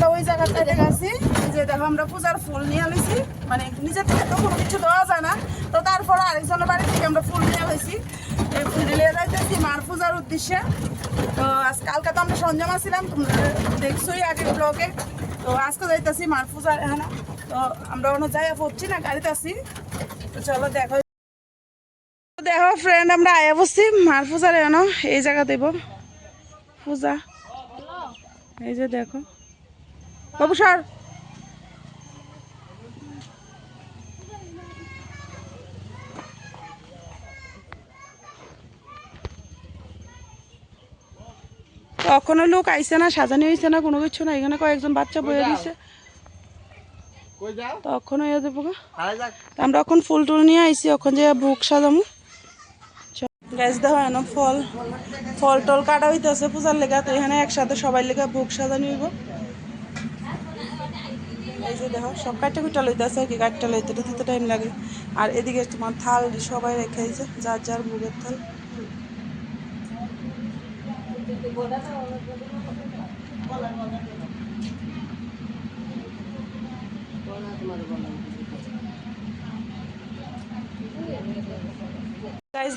আমরা ওই জায়গাটায় গেছি যে দেখো আমরা পূজার ফুল নিয়ে আনিছি মানে নিজের থেকে তো কোনো কিছু দেওয়া যায় না। তো তারপর আরেকজনের বাড়ি থেকে আমরা ফুল নিয়ে আনিছি এই ফুল নিয়ে যাইতেছি মার পূজার উদ্দেশ্যে। তো আজ কালকে তো আমরা সঞ্জমা ছিলাম, তোমরা দেখছোই আগের ব্লগে তো আজকে যাইতেছি মার পূজার এখানে। তো আমরা অন্য জায়গা পড়ছি না, গাড়িতে আছি। তো চলো দেখো। দেখো ফ্রেন্ড আমরা আয়া বসছি মার পূজার এনো এই জায়গা দেব। পূজা। এই যে দেখো। বাবু সর। কখনো লোক আইসে না সাজানো হয়েছে না কোনো কিছু না এখানে কয়েকজন বাচ্চা বয়ে যাও? তখন আমরা এখন ফুল টুল নিয়ে আইসি এখন যে বুক সাজামু। গ্যাস দেওয়া হয় না ফল ফল টল কাটা হইতেছে পূজার লেগা তো এখানে একসাথে সবাই লেগা বুক সাজানো হইব। যে দেখো, সব কাটটা কুটা লইতেছে আর কি কাটটা লইতে দিতে টাইম লাগে। আর এদিকে তোমার থাল সবাই রেখে দিয়েছে, যার যার ভোগের থাল।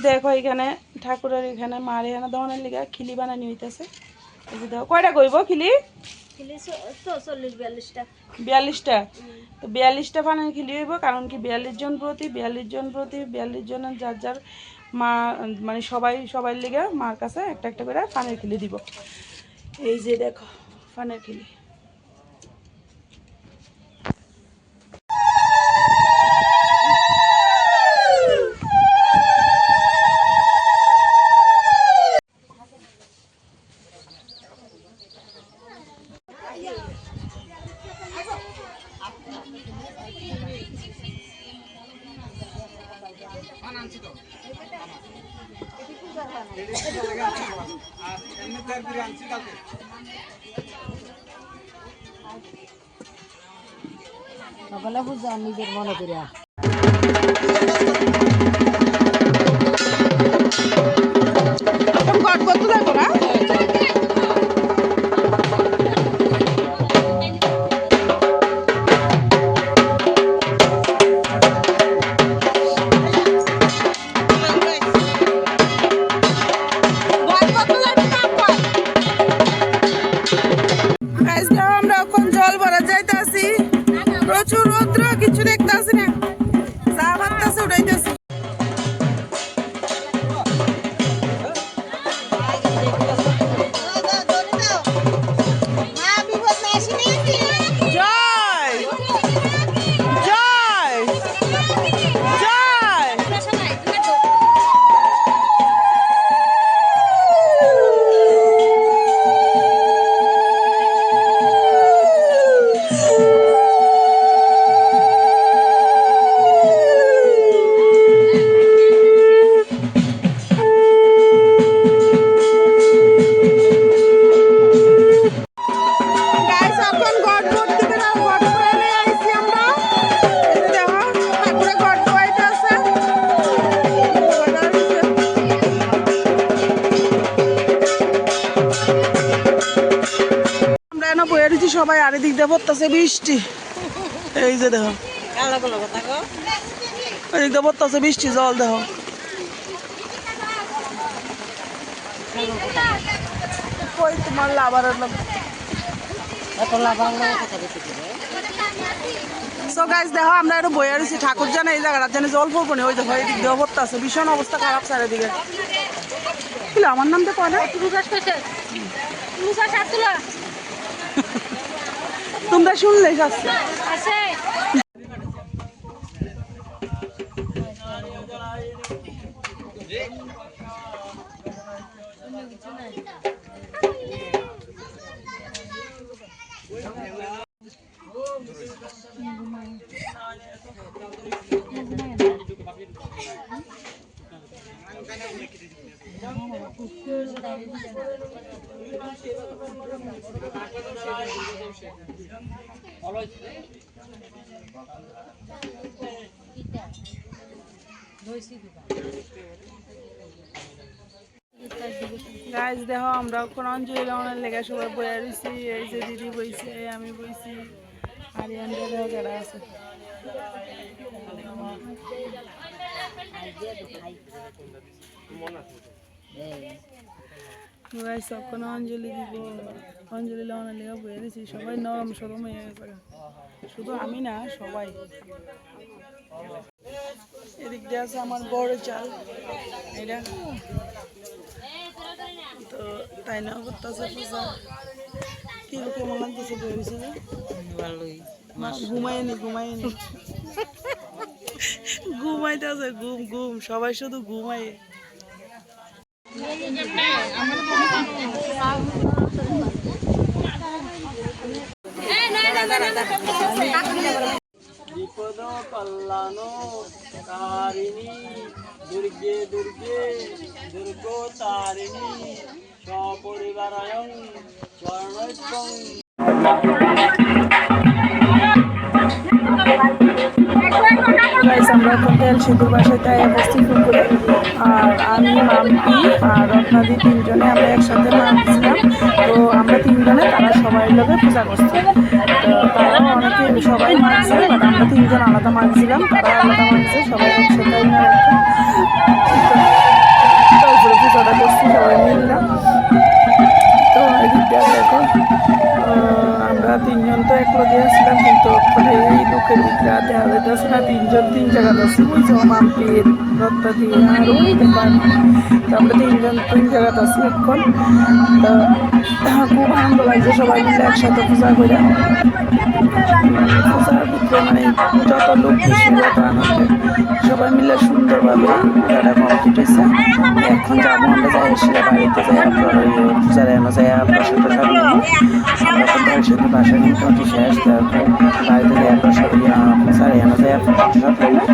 দেখো এখানে ঠাকুরের এখানে মার এখানে দহনের লিগা খিলি বানানি হইতেছে। কয়টা গইব খিলি? বিয়াল্লিশটা। তো বিয়াল্লিশটা বানানি খিলি হইব, কারণ কি বিয়াল্লিশ জন প্রতি, বিয়াল্লিশ জন প্রতি, বিয়াল্লিশ জনের যার যার মা মানে সবাই সবাই লেগে মার কাছে একটা একটা করে পানের খিলি দিব। এই যে দেখো পানের খিলি সকালে বুঝা নিজের মনে করিয়া প্রচুর রৌদ্র এখন গড ভর্তি করে গড আইছি আমরা। দেখো ঠাকুরে গড আছে আমরা এনে বয়ে দিচ্ছি সবাই আর এদিক দিয়ে পড়তেছে বৃষ্টি। এই যে দেখো। এদিক দিয়ে পড়তেছে বৃষ্টি জল দেখো। কই তোমার লাভার সো গাইজ দেখো আমরা একটু বইয়া রয়েছি ঠাকুর জানে এই জায়গাটা জানে জল পড়ব না ওই দেখো এই দিক দিয়ে আছে ভীষণ অবস্থা খারাপ চারিদিকে। দিকে আমার নাম তো কয় তোমরা শুনলে যাচ্ছে। কিছু নাই Dois e duas. গাছ দেহ আমরা কোন অঞ্জলি রমনের লেখা সবাই বইয়া রয়েছি। এই যে দিদি বইছে আমি বইছি। আর দেখো কেডা আছে। অঞ্জলি অঞ্জলি লেখা সবাই শুধু আমি না, সবাই। এদিক দিয়ে আছে আমার বড় চাল। এটা তো তাই না করতেছে পূজা কি কেমন লাগতেছে যে ভালোই ঘুমাইনি ঘুমাইনি ঘুমাইতেছে ঘুম ঘুম সবাই শুধু ঘুমাই বিপদ কল্যাণ তারিণী দুর্গে দুর্গে দুর্গ তারিণী। সপরিবারায়ণ আমরা এখন তেল সিঁদুর বাসায় অবস্থিত করে আর আমি, মাম্পি আর রত্নাদি তিনজনে আমরা একসাথে মানছিলাম তো আমরা তিনজনে তারা সবাই লোকে পূজা করছে। তো তারাও অনেকে সবাই মানছে আমরা তিনজন আলাদা মানছিলাম। তারা আলাদা মানছে, সবাই একসাথে পুজোটা করছি সবাই মিললাম তো এদিকটা দেখো আমরা তিনজন তো এক লগে আসলাম, কিন্তু এই লোকের ভিতরে দেখা যাইতেছে না, তিনজন তিন জায়গাতে আছি যে মাম্পির রত্তা দিয়ে, আর ওই দোকান তো আমরা তিনজন তিন জায়গাতে আছি এখন। তো খুব আনন্দ লাগছে সবাই মিলে একসাথে পূজা করে। পূজার ভিতরে মানে যত লোক বেশি যত আনন্দে। সবাই মিলে সুন্দরভাবে পূজাটা কমপ্লিট হয়েছে। এখন যাব আমরা যাই এসে বাড়িতে যাই আপনার ওই পূজার এনে যাই প্রসাদ প্রসাদ নিবো আমরা কিন্তু একসাথে বাসা অতি শেষ তারপর বাড়িতে যাই প্রসাদ পূজার এনে যাই চলো দেখব